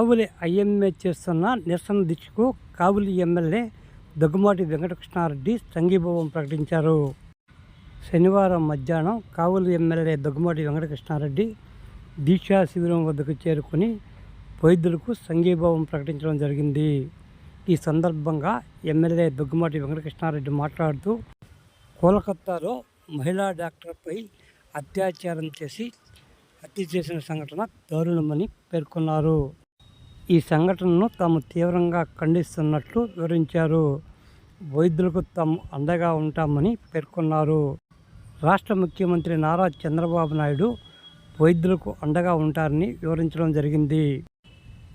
కావులి IMA చేస్తున్న నిరసన దీక్షకు కావులి ఎమ్మెల్యే దగ్గుమాటి వెంకటకృష్ణారెడ్డి సంఘీభావం ప్రకటించారు. శనివారం మధ్యాహ్నం కావులి ఎమ్మెల్యే దగ్గుమాటి వెంకటకృష్ణారెడ్డి దీక్షా శిబిరం వద్దకు చేరుకుని వైద్యులకు సంఘీభావం ప్రకటించడం జరిగింది. ఈ సందర్భంగా ఎమ్మెల్యే దగ్గుమాటి వెంకటకృష్ణారెడ్డి మాట్లాడుతూ కోలకత్తాలో మహిళా డాక్టర్పై అత్యాచారం చేసి హత్య చేసిన సంఘటన దారుణమని పేర్కొన్నారు. ఈ సంఘటనను తాము తీవ్రంగా ఖండిస్తున్నట్లు వివరించారు. వైద్యులకు తాము అండగా ఉంటామని పేర్కొన్నారు. రాష్ట్ర ముఖ్యమంత్రి నారా చంద్రబాబు నాయుడు వైద్యులకు అండగా ఉంటారని వివరించడం జరిగింది.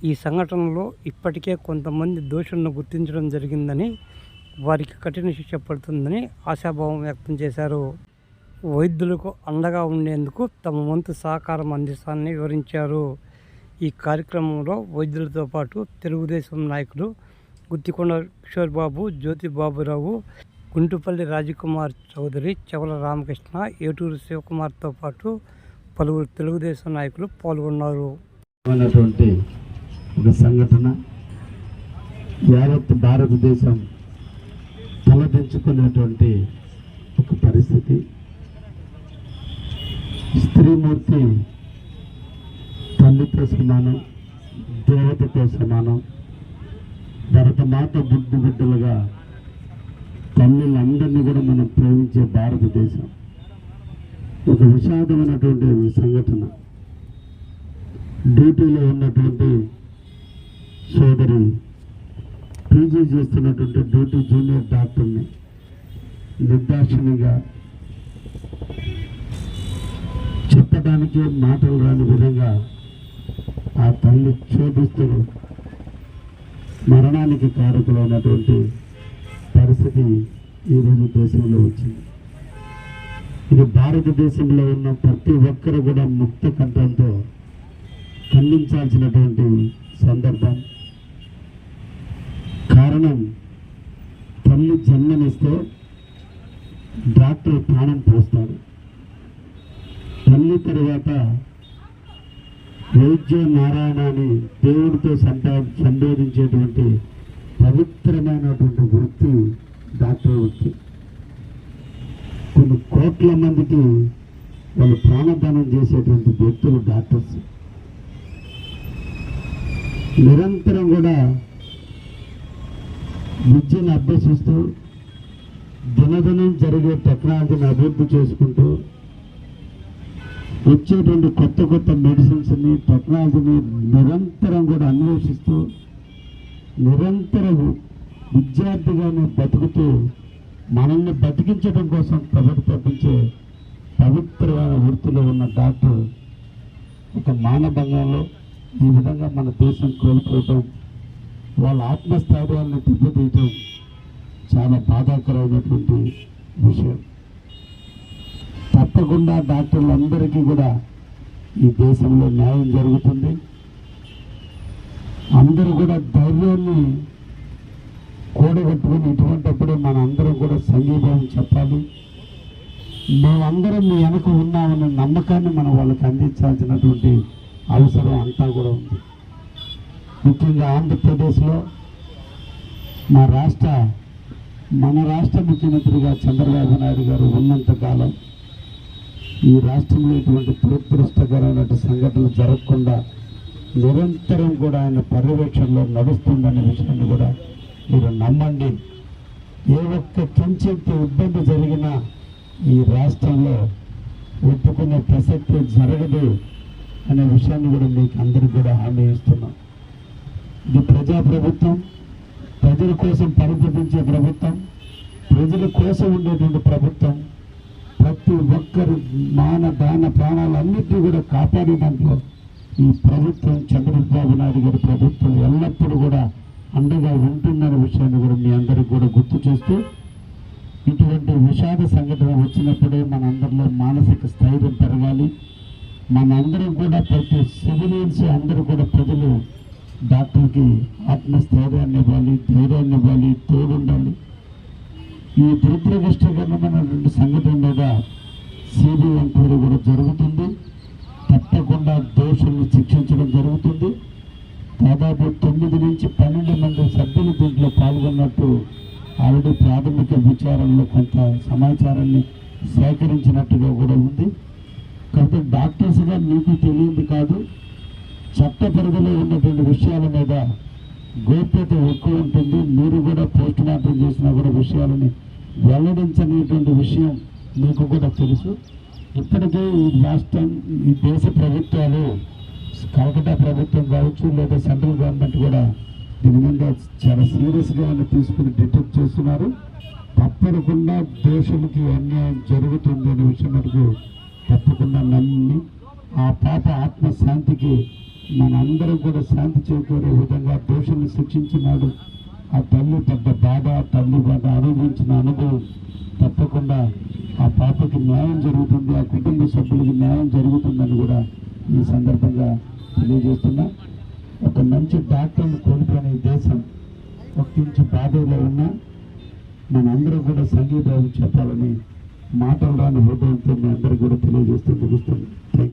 ఈ సంఘటనలో ఇప్పటికే కొంతమంది దోషులను గుర్తించడం జరిగిందని వారికి కఠిన శిక్ష పడుతుందని ఆశాభావం వ్యక్తం చేశారు. వైద్యులకు అండగా ఉండేందుకు తమ వంతు సహకారం అందిస్తానని వివరించారు. ఈ కార్యక్రమంలో వైద్యులతో పాటు తెలుగుదేశం నాయకులు గుత్తికొండ కిషోర్ బాబు జ్యోతి బాబురావు గుంటుపల్లి రాజకుమార్ చౌదరి చవల రామకృష్ణ ఏటూరు శివకుమార్తో పాటు పలువురు తెలుగుదేశం నాయకులు పాల్గొన్నారు. ఒక సంఘటన యావత్ భారతదేశం తలదించుకున్నటువంటి ఒక పరిస్థితి. స్త్రీమూర్తి తల్లితో సమానం దేవతతో సమానం. భరతమాత బుద్ధి బిడ్డలుగా తల్లులందరినీ కూడా మనం ప్రేమించే భారతదేశం. ఒక విషాదమైనటువంటి సంఘటన. డ్యూటీలో ఉన్నటువంటి సోదరి పీజీ చేస్తున్నటువంటి డ్యూటీ జూనియర్ డాక్టర్ని నిర్దాక్షిణ్యంగా చెప్పడానికి మాటలు రాని విధంగా ఆ తల్లి క్షోభిస్తూ మరణానికి కారకులైనటువంటి పరిస్థితి ఈరోజు దేశంలో వచ్చింది. ఇది భారతదేశంలో ఉన్న ప్రతి ఒక్కరు కూడా ముక్త కంఠంతో ఖండించాల్సినటువంటి సందర్భం. కారణం తల్లి జన్మనిస్తే డాక్టర్ ప్రాణం వైద్య నారాయణాన్ని దేవుడితో సంతా సంబోధించేటువంటి పవిత్రమైనటువంటి వృత్తి డాక్టర్ వృత్తి. కొన్ని కోట్ల మందికి వాళ్ళు ప్రాణదానం చేసేటువంటి వ్యక్తులు డాక్టర్స్. నిరంతరం కూడా విద్యను అభ్యసిస్తూ దినదినం జరిగే టెక్నాలజీని అభివృద్ధి చేసుకుంటూ వచ్చేటువంటి కొత్త కొత్త మెడిసిన్స్ని టెక్నాలజీని నిరంతరం కూడా అన్వేషిస్తూ నిరంతరం విద్యార్థిగానే బతుకుతూ మనల్ని బతికించడం కోసం ప్రజలు తప్పించే పవిత్రమైన వృత్తిలో ఉన్న డాక్టర్ ఒక మానభంగంలో ఈ విధంగా మన దేశం కోల్పోవటం వాళ్ళ ఆత్మస్థైర్యాన్ని దెబ్బతీయటం చాలా బాధాకరమైనటువంటి విషయం. తప్పకుండా డాక్టర్లందరికీ కూడా ఈ దేశంలో న్యాయం జరుగుతుంది. అందరూ కూడా ధైర్యాన్ని కూడగట్టుకుని ఇటువంటిప్పుడే మన అందరం కూడా సంఘీభావం చెప్పాలి. మేమందరం మీ వెనక ఉన్నామనే నమ్మకాన్ని మనం వాళ్ళకి అందించాల్సినటువంటి అవసరం అంతా కూడా ఉంది. ముఖ్యంగా ఆంధ్రప్రదేశ్లో మా రాష్ట్ర మన రాష్ట్ర ముఖ్యమంత్రిగా చంద్రబాబు నాయుడు గారు ఉన్నంత కాలం ఈ రాష్ట్రంలో ఇటువంటి దురదృష్టకరమైన సంఘటనలు జరగకుండా నిరంతరం కూడా ఆయన పర్యవేక్షణలో నడుస్తుందనే విషయాన్ని కూడా మీరు నమ్మండి. ఏ ఒక్క కించెంత ఇబ్బంది జరిగినా ఈ రాష్ట్రంలో ఒప్పుకునే ప్రసక్తి జరగదు అనే విషయాన్ని కూడా మీకు అందరికీ కూడా హామీ ఇస్తున్నాం. ఇది ప్రజాప్రభుత్వం ప్రజల కోసం పరితపించే ప్రభుత్వం ప్రజల కోసం ఉండేటువంటి ప్రభుత్వం ప్రతి ఒక్కరు మాన దాన ప్రాణాలన్నింటినీ కూడా కాపాడే దాంట్లో ఈ ప్రభుత్వం చంద్రబాబు నాయుడు గారి ప్రభుత్వం ఎల్లప్పుడూ కూడా అండగా ఉంటుందనే విషయాన్ని కూడా మీ అందరికి కూడా గుర్తు చేస్తూ ఇటువంటి విషాద సంఘటన వచ్చినప్పుడే మనందరిలో మానసిక స్థైర్యం పెరగాలి. మనందరం కూడా ప్రతి సివిలియన్స్ అందరూ కూడా ప్రజలు డాక్టర్కి ఆత్మస్థైర్యాన్ని ఇవ్వాలి ధైర్యాన్ని ఇవ్వాలి తోడుండాలి. ఈ దురదృష్టకరమైనటువంటి సంఘటన మీద సిబిఐ ఎంక్వైరీ కూడా జరుగుతుంది. తప్పకుండా దోషుల్ని శిక్షించడం జరుగుతుంది. దాదాపు తొమ్మిది నుంచి పన్నెండు మంది సభ్యులు దీంట్లో పాల్గొన్నట్టు ఆల్రెడీ ప్రాథమిక విచారణలో కొంత సమాచారాన్ని సేకరించినట్టుగా కూడా ఉంది. కాబట్టి డాక్టర్స్గా మీకు తెలియదు కాదు చట్ట పరిధిలో ఉన్నటువంటి విషయాల మీద గోప్యత ఎక్కువ ఉంటుంది. మీరు కూడా పోస్ట్ మార్టం చేసిన కూడా విషయాలని వెల్లడించనేటువంటి విషయం మీకు కూడా తెలుసు. ఇప్పటికే ఈ రాష్ట్రం ఈ దేశ ప్రభుత్వాలు కలకటా ప్రభుత్వం కావచ్చు లేదా సెంట్రల్ గవర్నమెంట్ కూడా దీని మీద చాలా సీరియస్గా తీసుకుని డిటెక్ట్ చేస్తున్నారు. తప్పకుండా దోషులకి అన్యాయం జరుగుతుంది అనే విషయం మనకు తప్పకుండా నమ్మి ఆ పాప ఆత్మశాంతికి మన అందరం కూడా శాంతి చేకూరే విధంగా దోషులను శిక్షించినాడు. ఆ తల్లి పెద్ద బాధ తల్లి బాధ అనుభవించిన అనుభవం తప్పకుండా ఆ పాపకి న్యాయం జరుగుతుంది ఆ కుటుంబ సభ్యులకి న్యాయం జరుగుతుందని కూడా ఈ సందర్భంగా తెలియజేస్తున్నా. ఒక మంచి డాక్టర్ని కోల్పోయిన ఈ దేశం ఒక్కించి ఇంచు బాధలో ఉన్నా మనందరం కూడా సంగీతాలు చెప్పాలని మాటలు రాని హృదయంతో మీ అందరికీ కూడా తెలియజేస్తూ ముగిస్తుంది